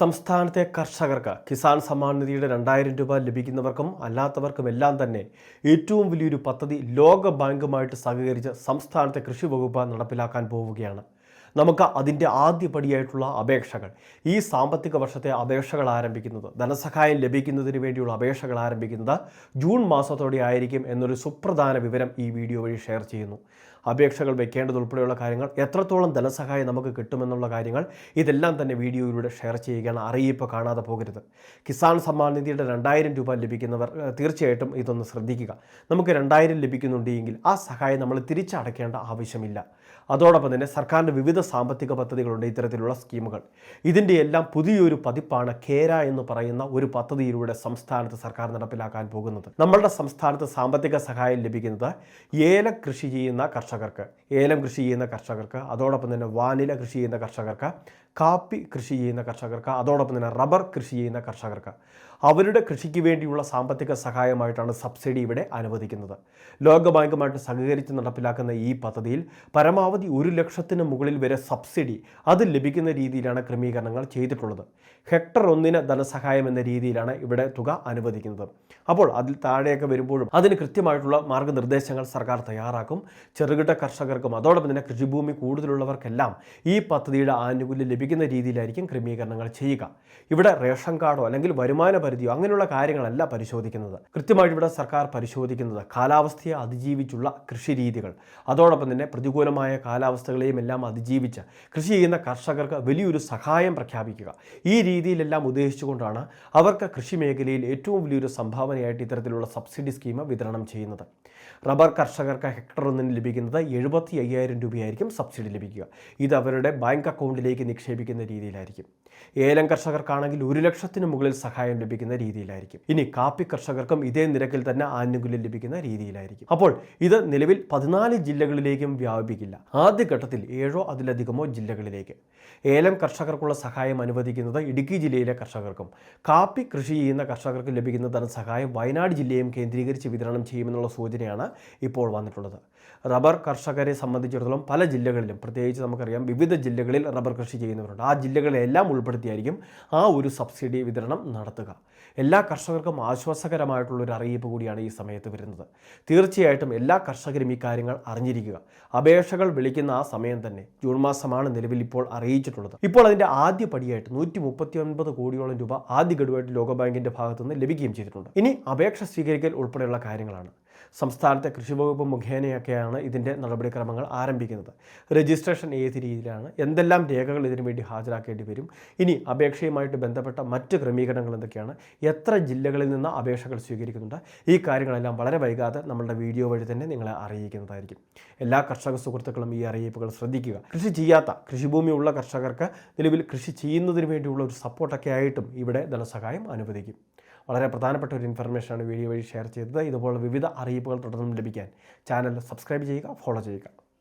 സംസ്ഥാനത്തെ കർഷകർക്ക് കിസാൻ സമ്മാൻ നിധിയുടെ രണ്ടായിരം രൂപ ലഭിക്കുന്നവർക്കും അല്ലാത്തവർക്കും എല്ലാം തന്നെ ഏറ്റവും വലിയൊരു പദ്ധതി ലോക ബാങ്കുമായിട്ട് സഹകരിച്ച് സംസ്ഥാനത്തെ കൃഷി വകുപ്പ് നടപ്പിലാക്കാൻ പോവുകയാണ്. നമുക്ക് അതിന്റെ ആദ്യപടിയായിട്ടുള്ള അപേക്ഷകൾ ഈ സാമ്പത്തിക വർഷത്തെ അപേക്ഷകൾ ആരംഭിക്കുന്നത് ധനസഹായം ലഭിക്കുന്നതിന് വേണ്ടിയുള്ള അപേക്ഷകൾ ആരംഭിക്കുന്നത് ജൂൺ മാസത്തോടെ ആയിരിക്കും എന്നൊരു സുപ്രധാന വിവരം ഈ വീഡിയോ വഴി ഷെയർ ചെയ്യുന്നു. അപേക്ഷകൾ വെക്കേണ്ടതുൾപ്പെടെയുള്ള കാര്യങ്ങൾ എത്രത്തോളം ധനസഹായം നമുക്ക് കിട്ടുമെന്നുള്ള കാര്യങ്ങൾ ഇതെല്ലാം തന്നെ വീഡിയോയിലൂടെ ഷെയർ ചെയ്യുകയാണ് അറിയിപ്പ് കാണാതെ പോകരുത്. കിസാൻ സമ്മാൻ നിധിയുടെ രണ്ടായിരം രൂപ ലഭിക്കുന്നവർ തീർച്ചയായിട്ടും ഇതൊന്ന് ശ്രദ്ധിക്കുക. നമുക്ക് രണ്ടായിരം ലഭിക്കുന്നുണ്ടെങ്കിൽ ആ സഹായം നമ്മൾ തിരിച്ചടയ്ക്കേണ്ട ആവശ്യമില്ല. അതോടൊപ്പം തന്നെ സർക്കാരിന്റെ വിവിധ സാമ്പത്തിക പദ്ധതികളുണ്ട് ഇത്തരത്തിലുള്ള സ്കീമുകൾ. ഇതിന്റെ എല്ലാം പുതിയൊരു പതിപ്പാണ് കേര എന്ന് പറയുന്ന ഒരു പദ്ധതിയിലൂടെ സംസ്ഥാനത്ത് സർക്കാർ നടപ്പിലാക്കാൻ പോകുന്നത്. നമ്മളുടെ സംസ്ഥാനത്ത് സാമ്പത്തിക സഹായം ലഭിക്കുന്നത് ഏല കൃഷി ചെയ്യുന്ന കർഷകർക്ക് ഏലം കൃഷി ചെയ്യുന്ന കർഷകർക്ക് അതോടൊപ്പം തന്നെ വാനില കൃഷി ചെയ്യുന്ന കർഷകർക്ക് കാപ്പി കൃഷി ചെയ്യുന്ന കർഷകർക്ക് അതോടൊപ്പം തന്നെ റബ്ബർ കൃഷി ചെയ്യുന്ന കർഷകർക്ക്. അവരുടെ കൃഷിക്ക് വേണ്ടിയുള്ള സാമ്പത്തിക സഹായമായിട്ടാണ് സബ്സിഡി ഇവിടെ അനുവദിക്കുന്നത്. ലോകബാങ്കുമായിട്ട് സഹകരിച്ച് നടപ്പിലാക്കുന്ന ഈ പദ്ധതിയിൽ പരമാവധി ഒരു ലക്ഷത്തിന് മുകളിൽ വരെ സബ്സിഡി അത് ലഭിക്കുന്ന രീതിയിലാണ് ക്രമീകരണങ്ങൾ ചെയ്തിട്ടുള്ളത്. ഹെക്ടർ ഒന്നിന് ധനസഹായം എന്ന രീതിയിലാണ് ഇവിടെ തുക അനുവദിക്കുന്നത്. അപ്പോൾ അതിൽ താഴെയൊക്കെ വരുമ്പോഴും അതിന് കൃത്യമായിട്ടുള്ള മാർഗനിർദ്ദേശങ്ങൾ സർക്കാർ തയ്യാറാക്കും. ചെറുകിട കർഷകർക്കും അതോടൊപ്പം തന്നെ കൃഷിഭൂമി കൂടുതലുള്ളവർക്കെല്ലാം ഈ പദ്ധതിയുടെ ആനുകൂല്യം ലഭിക്കുന്ന രീതിയിലായിരിക്കും ക്രമീകരണങ്ങൾ ചെയ്യുക. ഇവിടെ റേഷൻ കാർഡോ അല്ലെങ്കിൽ വരുമാന പരിധിയോ അങ്ങനെയുള്ള കാര്യങ്ങളല്ല പരിശോധിക്കുന്നത്. കൃത്യമായിട്ട് ഇവിടെ സർക്കാർ പരിശോധിക്കുന്നത് കാലാവസ്ഥയെ അതിജീവിച്ചുള്ള കൃഷി രീതികൾ അതോടൊപ്പം തന്നെ പ്രതികൂലമായ കാലാവസ്ഥകളെയും എല്ലാം അതിജീവിച്ച് കൃഷി ചെയ്യുന്ന കർഷകർക്ക് വലിയൊരു സഹായം പ്രഖ്യാപിക്കുക. ഈ രീതിയിലെല്ലാം ഉദ്ദേശിച്ചുകൊണ്ടാണ് അവർക്ക് കൃഷി മേഖലയിൽ ഏറ്റവും വലിയൊരു സംഭാവനയായിട്ട് ഇത്തരത്തിലുള്ള സബ്സിഡി സ്കീം വിതരണം ചെയ്യുന്നത്. റബ്ബർ കർഷകർക്ക് ഹെക്ടർ ഒന്നിന് ലഭിക്കുന്നത് എഴുപത്തി അയ്യായിരം രൂപയായിരിക്കും സബ്സിഡി ലഭിക്കുക. ഇത് അവരുടെ ബാങ്ക് അക്കൗണ്ടിലേക്ക് നിക്ഷേപിക്കുന്ന രീതിയിലായിരിക്കും. ഏലം കർഷകർക്കാണെങ്കിൽ ഒരു ലക്ഷത്തിന് മുകളിൽ സഹായം ലഭിക്കുന്ന രീതിയിലായിരിക്കും. ഇനി കാപ്പി കർഷകർക്കും ഇതേ നിരക്കിൽ തന്നെ ആനുകൂല്യം ലഭിക്കുന്ന രീതിയിലായിരിക്കും. അപ്പോൾ ഇത് നിലവിൽ പതിനാല് ജില്ലകളിലേക്കും വ്യാപിപ്പിക്കില്ല. ആദ്യഘട്ടത്തിൽ ഏഴോ അതിലധികമോ ജില്ലകളിലേക്ക്. ഏലം കർഷകർക്കുള്ള സഹായം അനുവദിക്കുന്നത് ഇടുക്കി ജില്ലയിലെ കർഷകർക്കും കാപ്പി കൃഷി ചെയ്യുന്ന കർഷകർക്ക് ലഭിക്കുന്ന ധനസഹായം വയനാട് ജില്ലയും കേന്ദ്രീകരിച്ച് വിതരണം ചെയ്യുമെന്നുള്ള സൂചനയാണ് ഇപ്പോൾ വന്നിട്ടുള്ളത്. റബ്ബർ കർഷകരെ സംബന്ധിച്ചിടത്തോളം പല ജില്ലകളിലും പ്രത്യേകിച്ച് നമുക്കറിയാം വിവിധ ജില്ലകളിൽ റബ്ബർ കൃഷി ചെയ്യുന്നവരുണ്ട്. ആ ജില്ലകളെല്ലാം ഉൾപ്പെടുത്തിയായിരിക്കും ആ ഒരു സബ്സിഡി വിതരണം നടത്തുക. എല്ലാ കർഷകർക്കും ആശ്വാസകരമായിട്ടുള്ള ഒരു അറിയിപ്പ് കൂടിയാണ് ഈ സമയത്ത് വരുന്നത്. തീർച്ചയായിട്ടും എല്ലാ കർഷകരും ഈ കാര്യങ്ങൾ അറിഞ്ഞിരിക്കുക. അപേക്ഷകൾ വിളിക്കുന്ന ആ സമയം തന്നെ ജൂൺ മാസമാണ് നിലവിൽ ഇപ്പോൾ അറിയിച്ചിട്ടുള്ളത്. ഇപ്പോൾ അതിന്റെ ആദ്യ പടിയായിട്ട് നൂറ്റി മുപ്പത്തി ഒൻപത് കോടിയോളം രൂപ ആദ്യ ഗഡുവായിട്ട് ലോകബാങ്കിന്റെ ഭാഗത്തുനിന്ന് ലഭിക്കുകയും ചെയ്തിട്ടുണ്ട്. ഇനി അപേക്ഷ സ്വീകരിക്കൽ ഉൾപ്പെടെയുള്ള കാര്യങ്ങളാണ്. സംസ്ഥാനത്തെ കൃഷി വകുപ്പ് മുഖേനയൊക്കെയാണ് ഇതിന്റെ നടപടിക്രമങ്ങൾ ആരംഭിക്കുന്നത്. രജിസ്ട്രേഷൻ ഏത് രീതിയിലാണ്? എന്തെല്ലാം രേഖകൾ ഇതിനു വേണ്ടി ഹാജരാക്കേണ്ടി വരും? ഇനി അപേക്ഷയുമായിട്ട് ബന്ധപ്പെട്ട മറ്റ് ക്രമീകരണങ്ങൾ എന്തൊക്കെയാണ്? എത്ര ജില്ലകളിൽ നിന്ന് അപേക്ഷകൾ സ്വീകരിക്കുന്നുണ്ട്? ഈ കാര്യങ്ങളെല്ലാം വളരെ വൈകാതെ നമ്മളുടെ വീഡിയോ വഴി തന്നെ നിങ്ങളെ അറിയിക്കുന്നതായിരിക്കും. എല്ലാ കർഷക സുഹൃത്തുക്കളും ഈ അറിയിപ്പുകൾ ശ്രദ്ധിക്കുക. കൃഷി ചെയ്യാത്ത കൃഷിഭൂമി ഉള്ള കർഷകർക്ക് നിലവിൽ കൃഷി ചെയ്യുന്നതിന് വേണ്ടിയുള്ള ഒരു സപ്പോർട്ടൊക്കെ ആയിട്ടും ഇവിടെ ധനസഹായം അനുവദിക്കും. വളരെ പ്രധാനപ്പെട്ട ഒരു ഇൻഫർമേഷനാണ് വീഡിയോ വഴി ഷെയർ ചെയ്തത്. ഇതുപോലുള്ള വിവിധ അറിയിപ്പുകൾ തുടർന്നും ലഭിക്കാൻ ചാനൽ സബ്സ്ക്രൈബ് ചെയ്യുക ഫോളോ ചെയ്യുക.